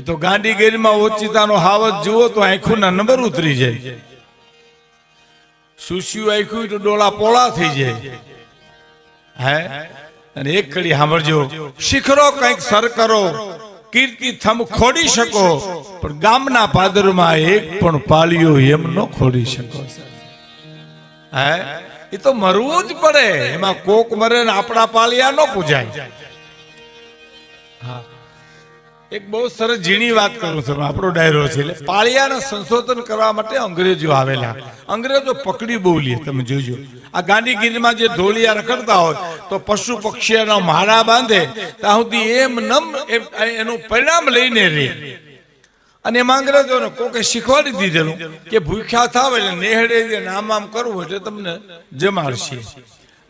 એ તો ગાંધીગીરીમાં ઓચિતાનો હાવત જુઓ તો આંખોના નંબર ઉતરી જાય. સુસ્યું આંખ્યું તો ડોળા પોળા થઈ જાય. હે? અને એક કડી સાંભળજો. શિખરો કંઈક સર કરો, કીર્તિ થમ ખોડી શકો, પણ ગામના પાદરમાં એક પણ પાલિયો એમ ન ખોડી શકો. હે? એ તો મરવું જ પડે. એમાં કોક મરે ને આપણા પાલિયા ન પૂજાય. હા. એક બહુ સરસ ઝીણી વાત કરું છું, આપણો ડાયરો છે એટલે પાળિયાને સંશોધન કરવા માટે અંગ્રેજો આવેલા. અંગ્રેજો પકડી બહુ લે, તમે જોજો. આ ગાંધીગીરીમાં જે ધોળિયા રખડતા હોય, તો પશુ પક્ષીઓના માળા બાંધે, ત્યાં સુધી એમ નમ એનું પરિણામ લઈને રહે. અને એમાં અંગ્રેજોને કોકે શીખવાડી દીધેલું કે ભૂખ્યા થાવ એટલે નેહડે નામ આમ કરવું એટલે તમને જમાડશે.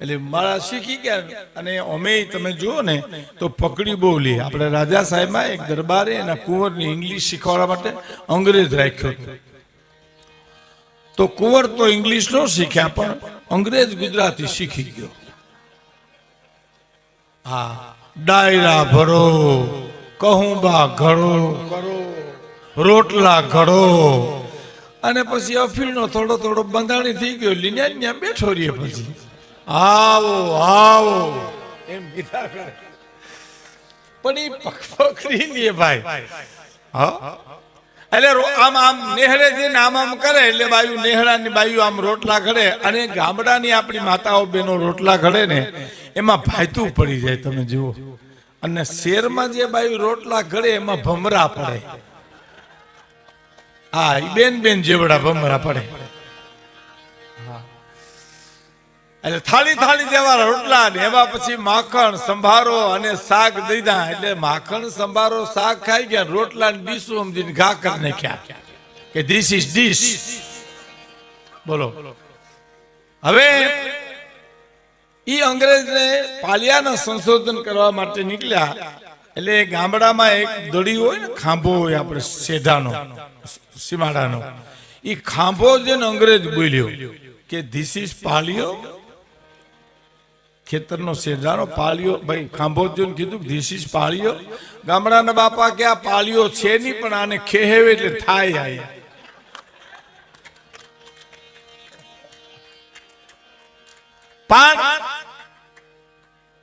એટલે મારા શીખી ગયા અને અમે તમે જુઓ ને, તો પકડી બહુ લે. આપણે રાજા સાહેબમાં એક દરબારે એના કુંવરની ઇંગ્લિશ શીખવાડવા માટે અંગ્રેજ રાખ્યો તો કુંવર તો ઇંગ્લિશ નો શીખ્યા, પણ અંગ્રેજ ગુજરાતી શીખી ગયો. હા, ડાયરા ભરો, કહુંબા ઘડો, રોટલા ઘડો. અને પછી અફીણનો થોડો થોડો બંધાણી થઈ ગયો. લીન્યા બેઠો રહીએ પછી. આવો આવો. એમ કીધા કરે. પણ એ પકડી લે ભાઈ. હા? એટલે આમ આમ નેહળે જઈને આમ આમ કરે એટલે બાયુ નેહળાની બાયુ આમ રોટલા ઘડે. અને ગામડાની આપણી માતાઓ બેનો રોટલા ઘડે ને એમાં ભાયતું પડી જાય તમે જુઓ. અને શેરમાં જે બાયુ રોટલા ઘડે એમાં ભમરા પડે. હા એ બેન બેન જેવડા ભમરા પડે. એટલે થાળી થાળી જેવા રોટલા ને એમાં પછી માખણ, સંભારો અને શાક દીધા. એટલે માખણ, સંભારો, શાક ખાઈ ગયા રોટલા ને ડીશું સમજીને ઘા કરી નાખ્યા. કે ધીસ ઇઝ ડીશ બોલો. હવે એ અંગ્રેજને પાલિયાના સંશોધન કરવા માટે નીકળ્યા. એટલે ગામડામાં એક દડી હોય ને, ખાંભો હોય આપણે શેઢાનો, સીમાડાનો. એ ખાંભો જેને અંગ્રેજ બોલ્યો કે ધીસ ઇઝ પાલિયો ખેતરનો શેઢાનો પાળીઓ ભાઈ ખાંભોજોને કીધું ધીસ ઇઝ પાળિયો. ગામડાના બાપા કે આ પાળીઓ છે નહીં, પણ આને ખેહેવે એટલે થાય આય. પાંચ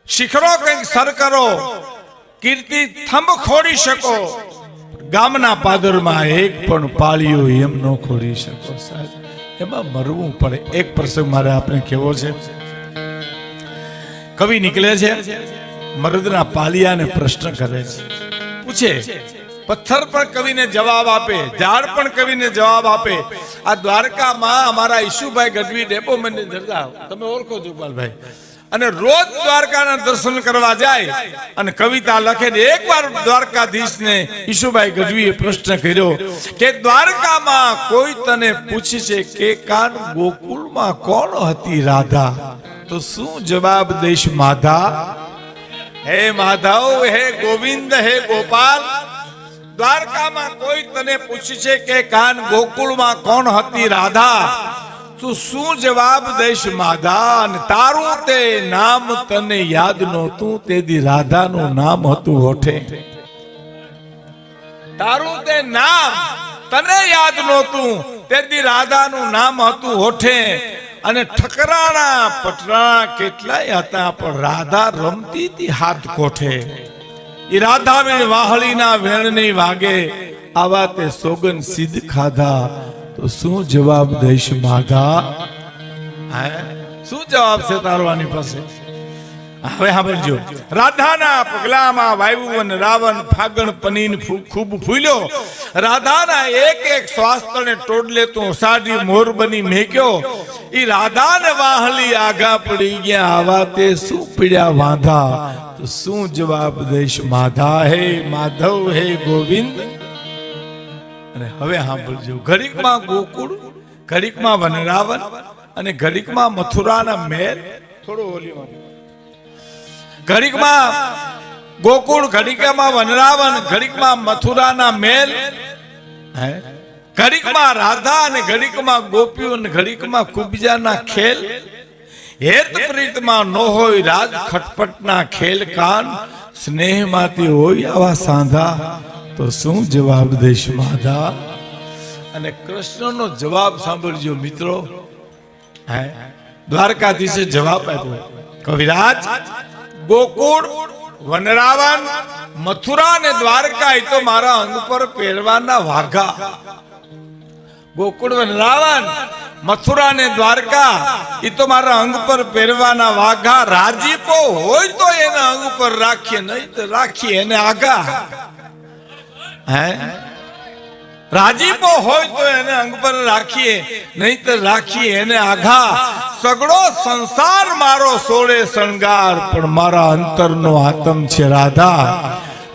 શિખરો કંઈક સર કરો, કીર્તિ થંભ ખોડી શકો. ગામના પાદરમાં એક પણ પાળીઓ એમ ન ખોડી શકો, સાહેબ. એમાં મરવું પડે. એક પ્રસંગ મારે આપણે કેવો છે. કવિ નીકળે છે, મરદના પાલિયાને પ્રશ્ન કરે છે. પૂછે, પથ્થર પણ કવિને જવાબ આપે, ઝાડ પણ કવિને જવાબ આપે. આ દ્વારકામાં અમારા ઈશુભાઈ ગઢવી ડેપો મને હતા. તમે ઓળખો છો ગોપાલભાઈ. અને રોજ દ્વારકાના દર્શન કરવા જાય અને કવિતા લખે ને એકવાર દ્વારકાધીશને ઈશુભાઈ ગઢવીએ પ્રશ્ન કર્યો કે, દ્વારકામાં કોઈ તને પૂછશે કે, કાન ગોકુળમાં કોણ હતી રાધા તો શું જવાબ દઈશ માધા? હે માધવ હે ગોવિંદ, હે ગોપાલ, દ્વારકામાં કોઈ તને પૂછે છે કે કાન ગોકુળમાં કોણ હતી રાધા? તું શું જવાબ દઈશ માધા? તારું તે નામ તને યાદ નહોતું તેથી રાધાનું નામ હતું હોઠે. તારું તે નામ તને યાદ નહોતું? તેથી રાધાનું નામ હતું હોઠે. અને ઠકરાણા પટરાણા કેટલાય હતા, પણ રાધા રમતી હતી હાથ કોઠે. એ રાધા વેણ વાહળીના વેણ નહીં વાગે. આવા તે સોગન સિદ્ધ ખાધા. તો શું જવાબ દઈશ માધા? શું જવાબ છે તારો આની પાસે? હવે સાંભળજો. રાધાના પગલામાં વાયુ અને રાવણ, ફાગણ પનીન ખૂબ ફૂલ્યો. રાધાના એક એક સ્વાસ્તને ટોડલે તું સાડી મોર બની મેક્યો. ઈ રાધાને વાહલી આઘા પડી ગયા. આવા તે શું પીડ્યા વાંધા? તો શું જવાબ દઈશ? માધા હે માધવ હે ગોવિંદ. અને હવે સાંભળજો. ઘડીકમાં ગોકુળ, ઘડીકમાં વનરાવન અને ઘડીકમાં મથુરાના મેર. થોડો વોલ્યુમ ઘડીકમાં ગોકુળ, ઘડીકમાં વનરાવન ઘડીકમાં મથુરાના મેલ, હે? ઘડીકમાં રાધા અને ઘડીકમાં ગોપીઓ અને ઘડીકમાં કુબજાના ખેલ. હેત પ્રીતમાં ન હોય રાજ ખટપટના ખેલ કાન. સ્નેહમાંથી હોય આવા સાંધા. તો શું જવાબ દેશ માધા? અને કૃષ્ણનો જવાબ સાંભળજો મિત્રો. હે? દ્વારકાધીશે જવાબ આપ્યો. કવિરાજ ગોકુળ, વનરાવન, મથુરા અને દ્વારકા એ તો મારા અંગ પર પહેરવાના વાઘા. ગોકુળ, વનરાવન, મથુરા ને દ્વારકા એ તો મારા અંગ પર પહેરવાના વાઘા. રાજીપો હોય તો એના અંગ પર રાખીએ, નહીં તો રાખીએ એને આગા હે? રાજીપો હોય તો એને અંગ પર રાખીએ નહીં તો રાખીએ એને આઘા. સગડો સંસાર મારો સોળે શણગાર, પણ મારા અંતરનો આતમ છે રાધા.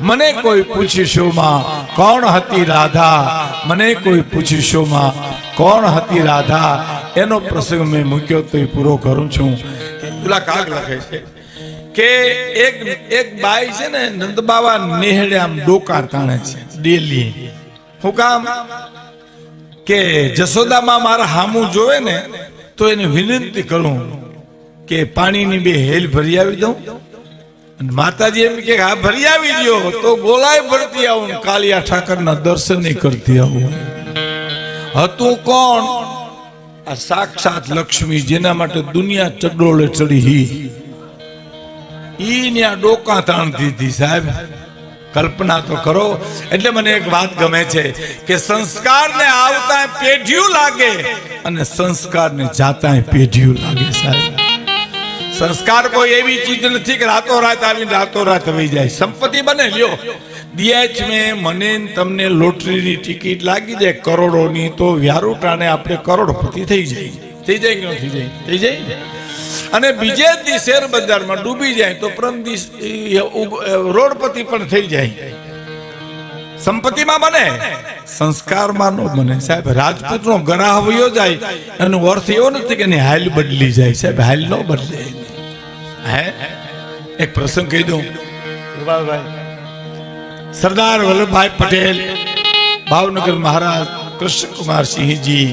મને કોઈ પૂછીશું માં, કોણ હતી રાધા? મને કોઈ પૂછીશું માં, કોણ હતી રાધા? એનો પ્રસંગ મેં મૂક્યો તો એ પૂરો કરું છું. પેલા કાગ લખે છે કે એક એક બાઈ છે ને નંદબાવા નેહડે આમ ડોકા તાણે છે, ડેલી. હું કામ કે જશોદામાં મારા હામું જોવે ને, તો એને વિનંતી કરું કે પાણીની બે હેલ ભરી આવી દઉં. માતાજી એમ કે, હા, ભરી આવી ગયો તો ગોલાય ભરતી આવું ને કાલિયા ઠાકરના દર્શન કરતી આવું. હતું કોણ? આ સાક્ષાત લક્ષ્મી, જેના માટે દુનિયા ચડોળે ચડી ઈ ન્યા ડોકા તાણ દીધી સાહેબ. કલ્પના તો કરો. એટલે મને એક વાત ગમે છે કે સંસ્કારને આવતા પેઢિયું લાગે અને સંસ્કારને જાતા પેઢિયું લાગે સાહેબ. સંસ્કાર કોઈ એવી ચીજ નથી કે રાતો રાત આવી રાતો રાત થઈ જાય. સંપત્તિ બને, લ્યો. દિયાચ મેં મને તમને લોટરીની ટિકિટ લાગી જાય કરોડોની, તો વ્યારુટાને આપણે કરોડપતિ થઈ જાય થઈ જાય કે ન થઈ જાય? થઈ જાય? અને બીજે દી શેર બજારમાં ડૂબી જાય તો પ્રમ રોડપતિ પણ થઈ જાય. સંપત્તિમાં બને. સંસ્કારમાં નો બને. સાહેબ રાજપૂત નો ગરાહ વયો જાય એનો અર્થ એવો નથી કે હાલ બદલી જાય. સાહેબ હાલ નો બદલે. હે? એક પ્રસંગ કહી દઉં. સરદાર વલ્લભભાઈ પટેલ ભાવનગર મહારાજ કૃષ્ણકુમાર સિંહજી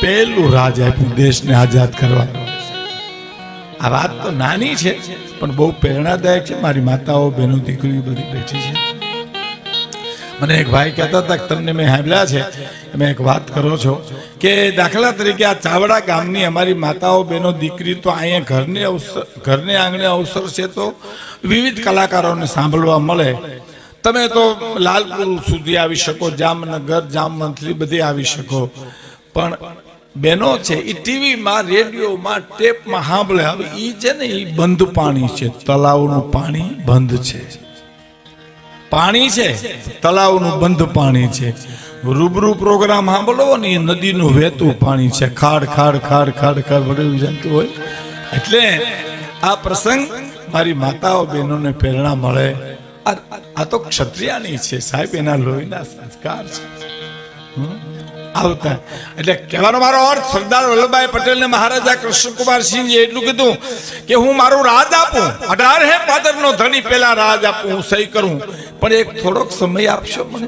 પહેલું રાજ આપ્યું દેશને આઝાદ કરવા. આ વાત તો નાની છે, પણ બહુ પ્રેરણાદાયક છે. મારી માતાઓ, બહેનો, દીકરીઓ બધી બેઠી છે. મને એક ભાઈ કહેતા હતા કે તમને મેં સાંભળ્યા છે, તમે એક વાત કરો છો કે દાખલા તરીકે આ ચાવડા ગામની અમારી માતાઓ, બહેનો, દીકરી તો અહીંયા ઘરને અવસર, ઘરને આંગણે અવસર છે તો વિવિધ કલાકારોને સાંભળવા મળે. તમે તો લાલપુર સુધી આવી શકો, જામનગર જામ મંથલી બધી આવી શકો. પણ બેનો છે એ ટીવીમાં, રેડિયોમાં, ટેપમાં સાંભળે. હવે એ છે ને એ બંધ પાણી છે. તલાવનું પાણી બંધ છે. પાણી છે, તલાવનું બંધ પાણી છે. રૂબરૂ પ્રોગ્રામ સાંભળો ને એ નદીનું વહેતું પાણી છે. ખાડ ખાડ ખાડ ખાડ ખાડ વડે જતું હોય. એટલે આ પ્રસંગ મારી માતાઓ, બહેનોને પ્રેરણા મળે. આ તો ક્ષત્રિયાની છે સાહેબ, એના લોહીના સંસ્કાર છે. હમ? આવતા. એટલે કહેવાનો મારો અર્થ, સરદાર વલ્લભભાઈ પટેલ ને મહારાજા કૃષ્ણકુમાર સિંહજી એટલું કીધું કે હું મારું રાજ આપું. અઢાર હે પાદર નો ધણી, પેલા રાજ આપું, હું સહી કરું. પણ એક થોડોક સમય આપશો મને?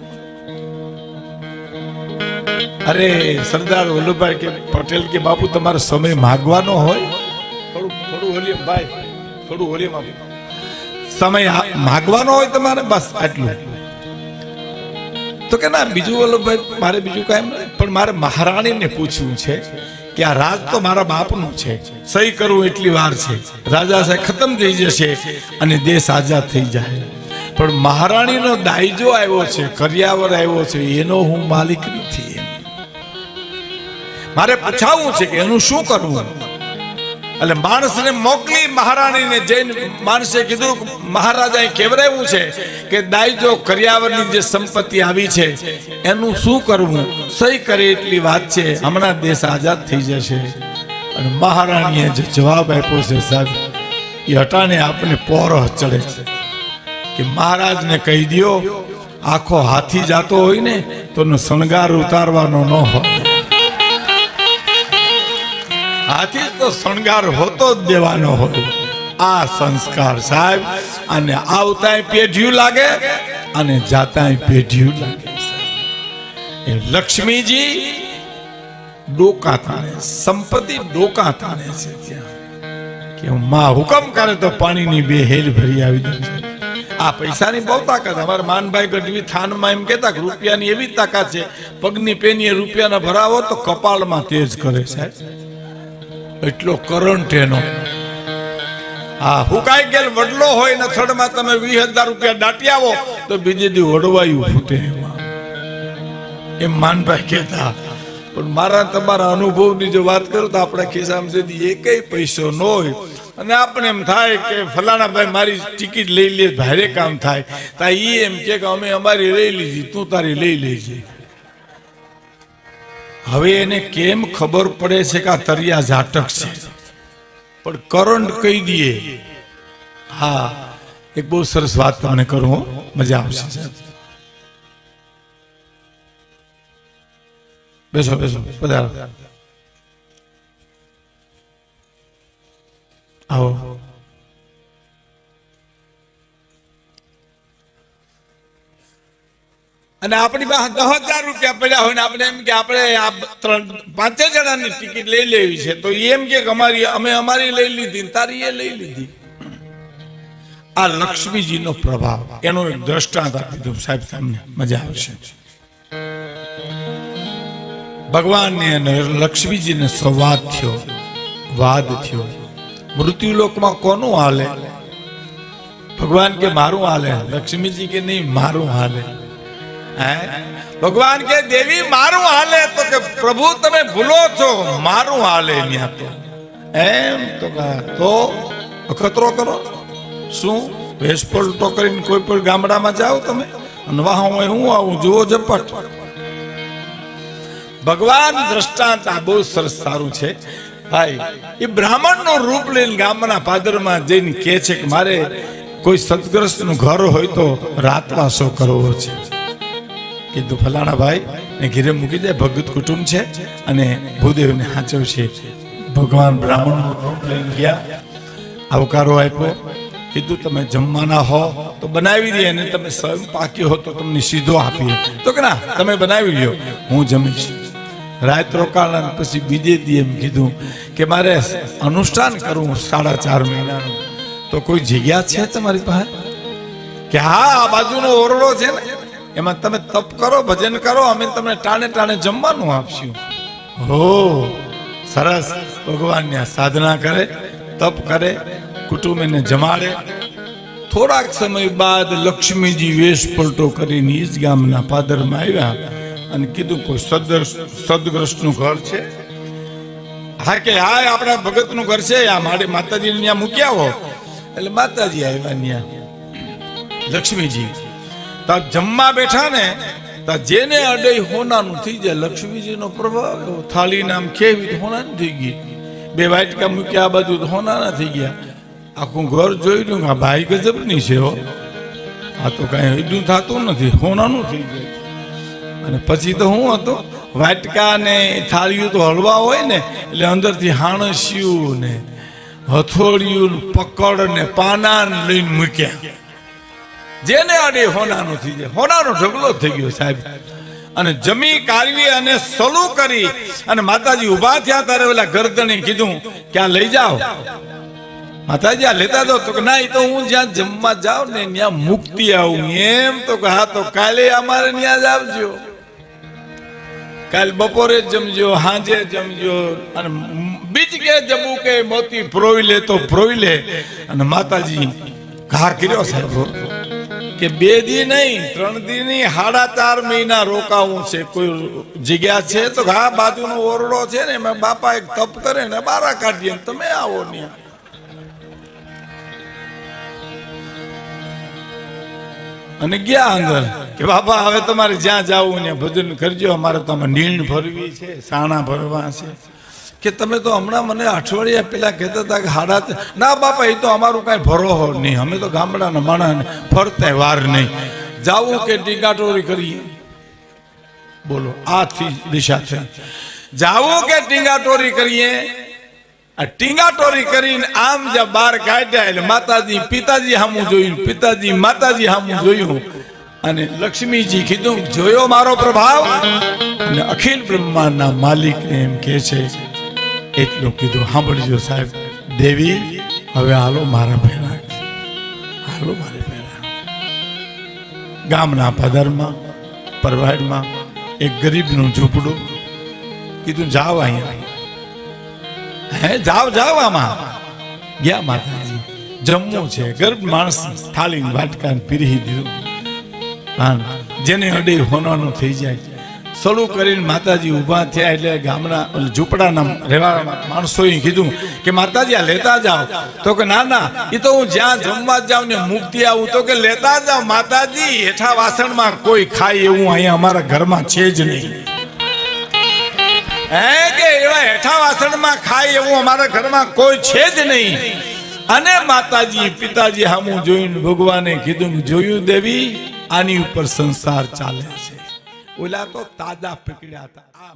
અરે, સરદાર વલ્લભભાઈ કે પટેલ કે બાપુ, તમારો સમય માગવાનો હોય? થોડું થોડું વોલ્યુમ, ભાઈ, થોડું વોલ્યુમ આપો. સમય માગવાનો હોય તમારે? બસ, આટલું. તો કે ના, બીજું વલ્લભભાઈ, મારે બીજું કાંઈ પણ મારે મહારાણીને પૂછવું છે કે આ રાજ તો મારા બાપનું છે. સહી કરવું એટલી વાર છે. રાજા સાહેબ ખતમ થઈ જશે અને દેશ આઝાદ થઈ જાય. પણ મહારાણીનો દાયજો આવ્યો છે, કરિયાવર આવ્યો છે, એનો હું માલિક નથી. મારે પૂછાવું છે કે એનું શું કરવું? એટલે માણસને મોકલી મહારાણીને જઈને માણસે કીધું મહારાજાએ કેવરાવ્યું છે કે દાયજો કર્યાવરની જે સંપત્તિ આવી છે, એનું શું કરવું સહી કરે એટલી વાત છે. હમણાં દેશ આઝાદ થઈ જશે. અને મહારાણીએ જે જવાબ આપ્યો છે સાહેબ, એ હટાને આપણે પોરહ ચડે છે. કે મહારાજને કહી દ્યો, આખો હાથી જાતો હોય ને, તો શણગાર ઉતારવાનો ન હોય. હાથી તો શણગાર હોતો જ દેવાનો હોય. આ સંસ્કાર સાહેબ, અને આવતાય પેઢિયું લાગે, અને જાતાય પેઢિયું લાગે એ લક્ષ્મીજી ડોકા તાણે, સંપત્તિ ડોકા તાણે છે ત્યાં. કે માં હુકમ કરે તો પાણીની બે હેલ ભરી આવી દઉં આ પૈસાની બહુ તાકાત, અમારા માનભાઈ ગઢવી થાનમાં એમ કહેતા કે રૂપિયાની એવી તાકાત છે, પગની પેનીએ રૂપિયાના ભરાવો તો કપાળમાં તેજ કરે સાહેબ. એટલો કરંટ એનો. હા હુકાઈ ગયેલ વડલો હોય ને થડમાં તમે વીસ હજાર રૂપિયા દાટી આવો, તો બીજે દી વડવાયું ફૂટે એમાં. એમ માનભાઈ કહેતા. પણ મારા તમારા અનુભવની જો વાત કરું તો આપણા ખિસ્સામાં સુધી એકેય પૈસો ન હોય. અને આપણે એમ થાય કે ફલાણા ભાઈ મારી ટિકિટ લઈ લે, ભારે કામ થાય. તા એ એમ કે અમે અમારી લઈ લીધી, તું તારી લઈ લેજે. હવે એને કેમ ખબર પડે છે કે આ તરિયા ઝાટક છે? પણ કરંટ કહી દઈએ. હા, એક બહુ સરસ વાત તમને કરું મજા આવશે. સાહેબ બેસો બેસો, પધારો. આવો. અને આપણી પાસે દસ હજાર રૂપિયા પડ્યા હોય ને આપણે એમ કે આપણે આ ત્રણ, પાંચે જણાની ટિકિટ લઈ લેવી છે. તો એમ કે અમારી, અમે અમારી લઈ લીધી તારી એ લઈ લીધી. આ લક્ષ્મીજીનો પ્રભાવ. એનો એક દ્રષ્ટાંત આપી દઉં. સાહેબ, તમને મજા આવશે. ભગવાનને અને લક્ષ્મીજીને સંવાદ થયો, વાદ થયો. મૃત્યુલોકમાં કોનું હાલે? ભગવાન કે મારું હાલે? લક્ષ્મીજી કે નહીં, મારું હાલે? ભગવાન કે, દેવી, મારું હાલે. તો કે, પ્રભુ, તમે ભૂલો છો. મારું હાલે ત્યાં તો. એમ તો તો અખતરો કરો. શું? વેશ પલટો કરીને કોઈ પણ ગામડામાં જાઓ તમે? અને વાહ, હું હું આવું? જુઓ ઝપટ. ભગવાન દ્રષ્ટાંત આ બહુ સરસ સારું છે. ભાઈ, એ બ્રાહ્મણનું રૂપ લઈને ગામના પાદરમાં જઈને કહે છે કે, મારે કોઈ સદગ્રસ્તનું ઘર હોય તો રાતવાસો કરવો છે. કીધું, ફલાણા ભાઈ, ને ઘીરે મૂકી દે, ભગત કુટુંબ છે અને ભૂદેવને હાચવશે ભગવાન બ્રાહ્મણ લઈને ગયા, આવકારો આપ્યો, કીધું, તમે જમવાના હો, તો બનાવી દે અને તમે સ્વયં પાક્યો હો તો તમને સીધો આપીએ. તો કે ના, તમે બનાવી લ્યો, હું જમીશ. રાત રોકાણ પછી બીજે દી એમ કીધું કે, મારે અનુષ્ઠાન કરવું સાડા ચાર મહિનાનું. તો કોઈ જગ્યા છે તમારી પાસે? કે હા, આ બાજુનો ઓરડો છે ને? એમાં તમે તપ કરો, ભજન કરો, અમે તમને ટાણે ટાણે જમવાનું આપશું. હો, સરસ. ભગવાનની સાધના કરે, તપ કરે કુટુંબ એને જમાડે. થોડાક સમય બાદ લક્ષ્મીજી વેશ પલટો કરીને ઈજ ગામના પાદરમાં આવ્યા અને કીધું, કોઈ સદ સદગ્રસ્તનું ઘર છે? હા કે, હા આપણા ભગતનું ઘર છે. આ મારે માતાજીને ત્યાં મૂક્યા હો એટલે માતાજી આવ્યા ત્યાં. લક્ષ્મીજી તા જમવા બેઠા ને, તા જેને અડે હોનાનું થઈ જાય, લક્ષ્મીજીનો પ્રભાવ એવો. થાળી નામ કેવી હોનાની થઈ ગઈ બે વાટકા મૂક્યા, આ બાજુ હોનાના થઈ ગયા. આખું ઘર જોઈ લઉં આ ભાઈ ગજબની છે હો. આ તો કાંઈ એટલું થતું નથી, હોનાનું થઈ જાય અને પછી તો હું હતો, વાટકા ને થાળીઓ તો હળવા હોય ને, એટલે અંદરથી હાણસિયું ને હથોડિયું પકડ ને પાના લઈને મૂક્યા. જેને આડે હોનાનું થઈ જાય. હોનાનો ઢગલો થઈ ગયો સાહેબ. અને જમી કાઢવી અને સલું કરી અને માતાજી ઊભા થયા ત્યારે ઓલા ગરદને કીધું કે આ લઈ જાઓ? માતાજી, આ લેતા દો. તો કે, ના એ તો હું જ્યાં જમવા જાઉં ને ત્યાં મુક્તિ આવું. એમ તો કે, હા, તો કાલે અમારે ત્યાં જ આવજો. કાલ બપોરે જમજો હાંજે જમજો અને બીજ કે જમવું કે મોતી પ્રોવી લે તો પ્રોવી લે. અને માતાજી ઘા કર્યો સાહેબ. કે બે દી નહીં, ત્રણ દી નહીં સાડા ચાર મહિના રોકાવું છે. કોઈ જગ્યા છે તો હા બાજુનો ઓરડો છે ને, એમાં બાપા એક તપ કરે ને, બારા કાઢીએ ને, તમે આવો ત્યાં. અને ગયા અંદર કે બાપા, હવે તમારે જ્યાં જવું ને ભજન કરજો, અમારે તો આમાં નીણ ભરવી છે, સાણા ભરવા છે. કે તમે તો હમણાં મને અઠવાડિયા પેલા કહેતા હતા કે હાડા ના બાપા, એ તો અમારું કાંઈ ભરોહો નહીં. અમે તો ગામડાના માણસ ફરતા વાર નહીં. જાવું કે ટીંગાટોરી કરીએ? બોલો, આથી દિશા થઈ જાવું કે ટીંગાટોરી કરીએ? આ ટીંગાટોરી કરીને આમ જ્યાં બાર કાઢ્યા એટલે માતાજી, પિતાજી સામું જોયું, પિતાજી, માતાજી સામું જોયું. અને લક્ષ્મીજી કીધું, જોયો મારો પ્રભાવ? અને અખિલ બ્રહ્માંડના માલિકને એમ કહે છે એટલું કીધું, સાંભળજો સાહેબ, દેવી, હવે હાલો મારા પહેલા હાલો મારે પહેલા ગામના પદરમાં, પરવાડમાં એક ગરીબનું ઝૂંપડું કીધું, જાઓ અહીંયા. હે, જાઓ જાઓ આમાં. ગયા માતાજી, જમવું છે. ગર્ભ માણસ થાળી વાટકા પીરી દીધું. જેને અડે હોનાનું થઈ જાય. સડું કરીને માતાજી ઊભા થયા એટલે ગામના ઝૂંપડાના રહેવા માણસોએ કીધું કે, માતાજી, આ લેતા જાઓ. તો કે, ના ના એ તો હું જ્યાં જમવા જાઉં ને મુક્તિ આવું, તો કે લેતા જાઓ, માતાજી, હેઠા વાસણમાં કોઈ ખાય એવું અહીંયા અમારા ઘરમાં છે જ નહીં. હે કે, એવા હેઠા વાસણમાં ખાય એવું અમારા ઘરમાં કોઈ છે જ નહીં. અને માતાજી, પિતાજી હામું જોઈને ભગવાને કીધું જોયું દેવી, આની ઉપર સંસાર ચાલે છે. ઓલા તો તાજા પકડ્યા હતા. આ